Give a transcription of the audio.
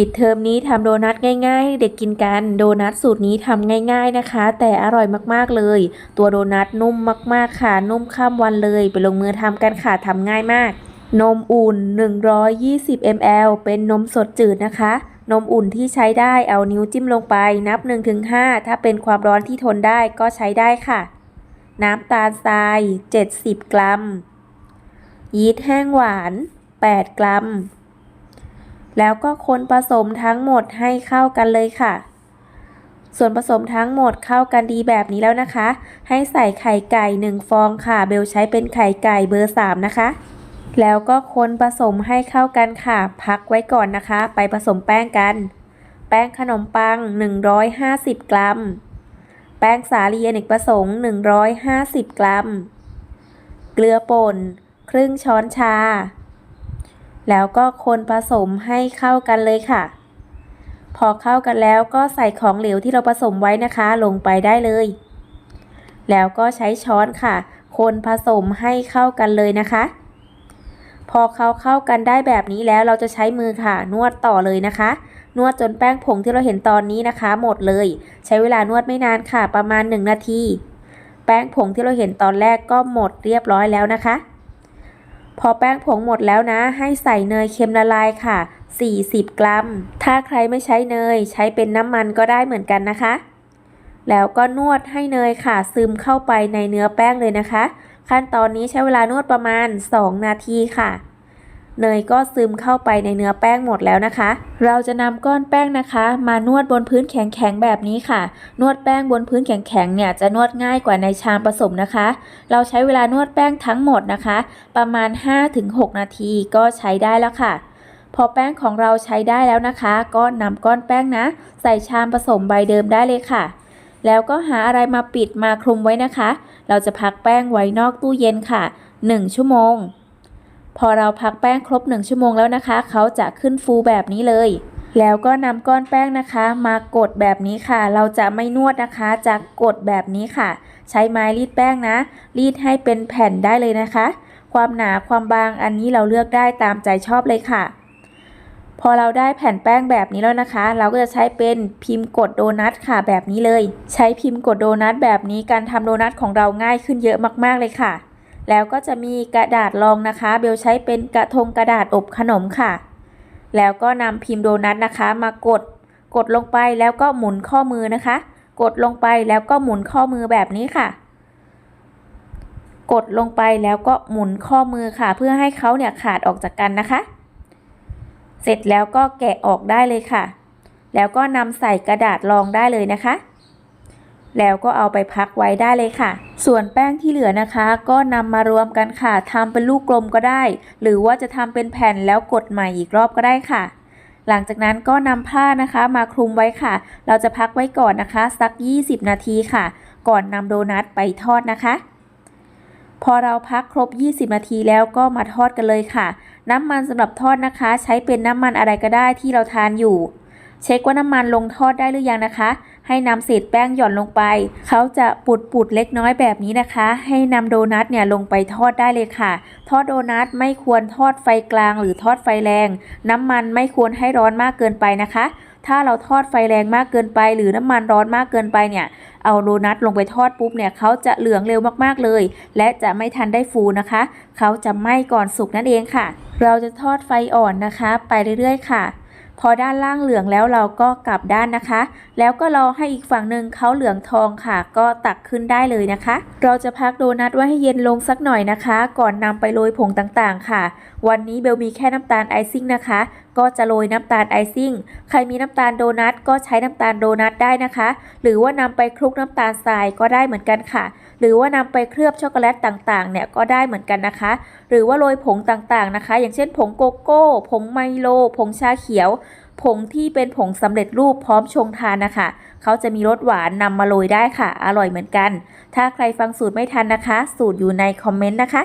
ปิดเทอมนี้ทำโดนัทง่ายๆให้เด็กกินกันโดนัทสูตรนี้ทำง่ายๆนะคะ แต่อร่อยมากๆเลย ตัวโดนัทนุ่มมากๆค่ะ นุ่มข้ามวันเลย ไปลงมือทำกันค่ะทำง่ายมาก นมอุ่น 120 ml เป็นนมสดจืดนะคะ นมอุ่นที่ใช้ได้เอานิ้วจิ้มลงไปนับ 1-5 ถ้าเป็นความร้อนที่ทนได้ก็ใช้ได้ค่ะ น้ำตาลทราย 70 กรัม ยีสต์แห้งหวาน 8 กรัม แล้วก็คนผสมทั้งหมดให้เข้ากันเลยค่ะ ส่วนผสมทั้งหมดเข้ากันดีแบบนี้แล้วนะคะ ให้ใส่ไข่ไก่ 1 ฟองค่ะ เบลใช้เป็นไข่ไก่เบอร์ 3 นะคะ แล้วก็คนผสมให้เข้ากันค่ะ พักไว้ก่อนนะคะ ไปผสมแป้งกัน แป้งขนมปัง 150 กรัม แป้งสาลีอเนกประสงค์ 150 กรัม เกลือป่น ครึ่งช้อนชา แล้วก็คนผสมให้เข้ากันเลยค่ะ พอเข้ากันแล้วก็ใส่ของเหลวที่เราผสมไว้นะคะลงไปได้เลย แล้วก็ใช้ช้อนค่ะ คนผสมให้เข้ากันเลยนะคะ พอเขาเข้ากันได้แบบนี้แล้วเราจะใช้มือค่ะ นวดต่อเลยนะคะ นวดจนแป้งผงที่เราเห็นตอนนี้นะคะ หมดเลย ใช้เวลานวดไม่นานค่ะ ประมาณ 1 นาที แป้งผงที่เราเห็นตอนแรกก็หมดเรียบร้อยแล้วนะคะ พอแป้งผงหมดแล้วนะ ให้ใส่เนยเค็มละลายค่ะ 40 กรัม ถ้าใครไม่ใช้เนยใช้เป็นน้ำมันก็ได้เหมือนกันนะคะ แล้วก็นวดให้เนยค่ะ ซึมเข้าไปในเนื้อแป้งเลยนะคะ ขั้นตอนนี้ใช้เวลานวดประมาณ 2 นาทีค่ะ เนยก็ซึมเข้าไปในเนื้อแป้งหมดแล้วนะคะ เราจะนำก้อนแป้งนะคะ มานวดบนพื้นแข็งๆแบบนี้ค่ะ นวดแป้งบนพื้นแข็งๆเนี่ยจะนวดง่ายกว่าในชามผสมนะคะ เราใช้เวลานวดแป้งทั้งหมดนะคะ ประมาณ 5-6 นาทีก็ใช้ได้แล้วค่ะพอแป้งของเราใช้ได้แล้วนะคะ ก็นำก้อนแป้งนะ ใส่ชามผสมใบเดิมได้เลยค่ะ แล้วก็หาอะไรมาปิดมาคลุมไว้นะคะ เราจะพักแป้งไว้นอกตู้เย็นค่ะ 1 ชั่วโมง พอเราพักแป้งครบ 1 ชั่วโมงแล้วนะคะ เขาจะขึ้นฟูแบบนี้เลย แล้วก็นำก้อนแป้งนะคะ มากดแบบนี้ค่ะ เราจะไม่นวดนะคะจะกดแบบนี้ค่ะ ใช้ไม้รีดแป้งนะ รีดให้เป็นแผ่นได้เลยนะคะ ความหนาความบางอันนี้เราเลือกได้ตามใจชอบเลยค่ะ พอเราได้แผ่นแป้งแบบนี้แล้วนะคะ เราก็จะใช้เป็นพิมพ์กดโดนัทค่ะแบบนี้เลย ใช้พิมพ์กดโดนัทแบบนี้การทำโดนัทของเราง่ายขึ้นเยอะมากๆเลยค่ะ แล้วก็จะมีกระดาษรองนะคะ เบลใช้เป็นกระทงกระดาษอบขนมค่ะ แล้วก็นำพิมพ์โดนัทนะคะ มากด กดลงไปแล้วก็หมุนข้อมือนะคะ กดลงไปแล้วก็หมุนข้อมือแบบนี้ค่ะ กดลงไปแล้วก็หมุนข้อมือค่ะ เพื่อให้เขาเนี่ยขาดออกจากกันนะคะ เสร็จแล้วก็แกะออกได้เลยค่ะ แล้วก็นำใส่กระดาษรองได้เลยนะคะ แล้วก็เอาไปพักไว้ได้เลยค่ะ ส่วนแป้งที่เหลือนะคะ ก็นำมารวมกันค่ะทำเป็นลูกกลมก็ได้ หรือว่าจะทำเป็นแผ่นแล้วกดใหม่อีกรอบก็ได้ค่ะ หลังจากนั้นก็นำผ้านะคะมาคลุมไว้ค่ะ เราจะพักไว้ก่อนนะคะ สัก 20 นาทีค่ะ ก่อนนำโดนัทไปทอดนะคะ พอเราพักครบ 20 นาทีแล้วก็มาทอดกันเลยค่ะ น้ำมันสำหรับทอดนะคะ ใช้เป็นน้ำมันอะไรก็ได้ที่เราทานอยู่ เช็คว่าน้ำมันลงทอดได้หรือยังนะคะ ให้นำเศษแป้งหย่อนลงไป เขาจะปุดปุดๆเล็กน้อยแบบนี้นะคะ ให้นำโดนัทเนี่ยลงไปทอดได้เลยค่ะ ทอดโดนัทไม่ควรทอดไฟกลางหรือทอดไฟแรง น้ำมันไม่ควรให้ร้อนมากเกินไปนะคะ ถ้าเราทอดไฟแรงมากเกินไป หรือน้ำมันร้อนมากเกินไปเนี่ย เอาโดนัทลงไปทอดปุ๊บเนี่ยเขาจะเหลืองเร็วมากๆเลย และจะไม่ทันได้ฟูนะคะ เขาจะไหม้ก่อนสุกนั่นเองค่ะ เราจะทอดไฟอ่อนนะคะ ไปเรื่อยๆ ค่ะ พอด้านล่างเหลืองแล้วเราก็กลับด้านนะคะ แล้วก็รอให้อีกฝั่งหนึ่งเขาเหลืองทองค่ะ ก็ตักขึ้นได้เลยนะคะ เราจะพักโดนัทไว้ให้เย็นลงสักหน่อยนะคะ ก่อนนำไปโรยผงต่างๆ ค่ะ วันนี้เบลมีแค่น้ำตาลไอซิ่งนะคะ ก็จะโรยน้ำตาลไอซิ่ง ใครมีน้ำตาลโดนัทก็ใช้น้ำตาลโดนัทได้นะคะ หรือว่านำไปคลุกน้ำตาลทรายก็ได้เหมือนกันค่ะ หรือว่านำไปเคลือบช็อกโกแลตต่างๆ เนี่ยก็ได้เหมือนกันนะคะ หรือว่าโรยผงต่างๆนะคะ อย่างเช่นผงโกโก้ ผงไมโล ผงชาเขียว ผงที่เป็นผงสำเร็จรูปพร้อมชงทานนะคะ เขาจะมีรสหวานนำมาโรยได้ค่ะ อร่อยเหมือนกัน ถ้าใครฟังสูตรไม่ทันนะคะ สูตรอยู่ในคอมเมนต์นะคะ